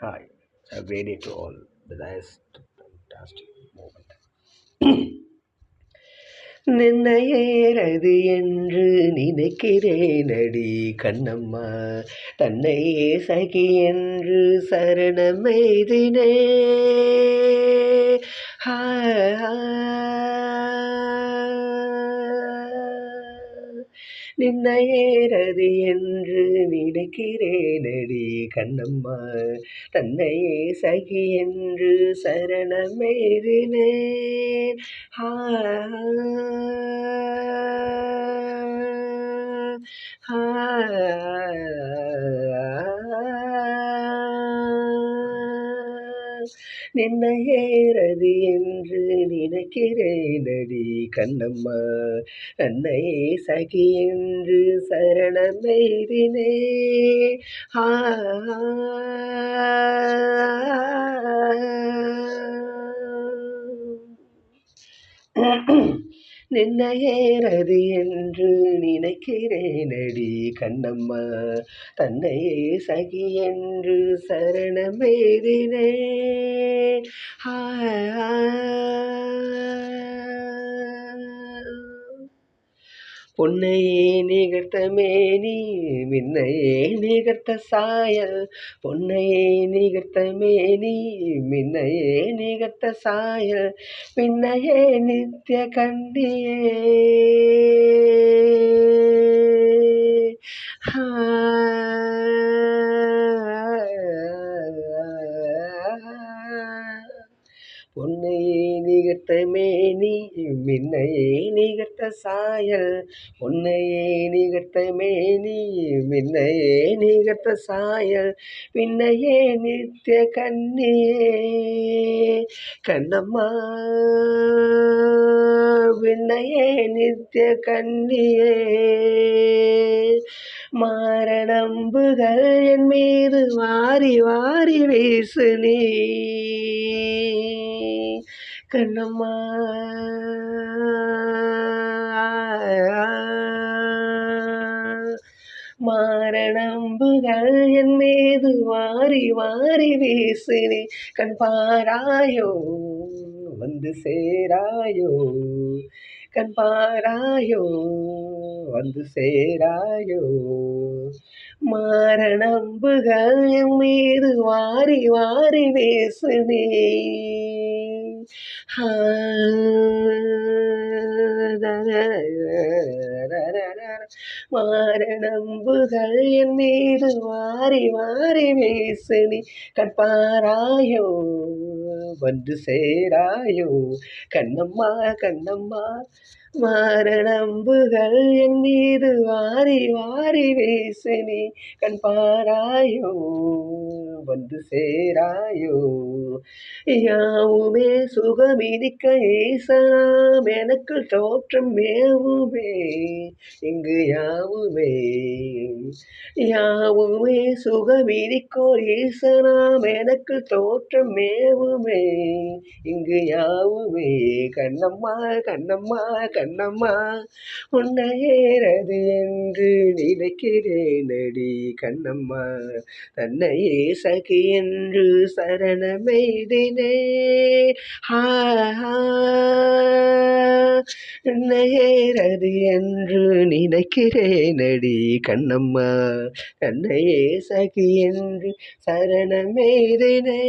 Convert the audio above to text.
Hi, a great day to all. The last fantastic moment. நின்னையேறது என்று நினைக்கிறேன் அடி கண்ணம்மா தன்னையே சகி என்று சரணமெய்தினே ஹா, நின்னையேறது என்று நினைக்கிறேனடி கண்ணம்மா. தன்னையே சகி என்று சரணமெய்தினேன் ஹா, ஹா, நின்ன ஏறது என்று நினைக்கிறேனடி கண்ணம்மா அன்னையே சகி என்று சரணமெய்தினே ஆ Mm-hmm. நின்னையேறது என்று நினைக்கிறேனடி கண்ணம்மா. தன்னையே சகி என்று சரணமேறினே ஆ பொன்னையே நிகழ்த்த மேனி மின்னையே நிகழ்த்த சாயல். பொன்னையே நிகழ்த்த மேனி மின்னையே நிகழ்த்த சாயல். பின்னையே நித்திய கண்டியே. உன்னையே நிகழ்த்த மேனி மின்னையே நிகழ்த்த சாயல். உன்னையே நிகழ்த்த மேனி மின்னையே நிகழ்த்த சாயல். பின்னையே நித்திய கண்ணியே கண்ணம்மா. விண்ணையே நித்திய கண்ணியே மாரணம்புகள் என் மீது வாரி வாரி வீசு நீ. கண்ணம்மா மாரணம்புகள் என் மீது வாரி வாரி வீசினே. கண் பாராயோ வந்து சேராயோ. கண் பாராயோ வந்து சேராயோ. மாரணம்புகள் என் மீது வாரி வாரி வீசினே. மாரணம்புகள் என் மீது வாரி வாரி நீ கற்பாராயோ வந்து சேராயோ கண்ணம்மா கண்ணம்மா. மாரணம்புகள் என் மீது வாரி வாரி வீசு நீ கண்பாராயோ வந்து சேராயோ? யாவுமே சுகமிதிக்க ஈசனாம் எனக்கு தோற்றம் மேவுமே இங்கு யாவுமே யாவுமே சுகமிதிக்கோர் ஈசனாம் எனக்கு தோற்றம் மேவுமே இங்கு யாவுமே கண்ணம்மா கண்ணம்மா கண்ணம்மா உன்னையேறது என்று நினைக்கிறேன் நினைக்கிறேனடி கண்ணம்மா. தன்னையே சகி என்று சரணமெய்தினே நன்னேரது என்று நினைக்கிறேன் அடி கண்ணம்மா. நன்னையே சகி என்று சரணமெய்தினே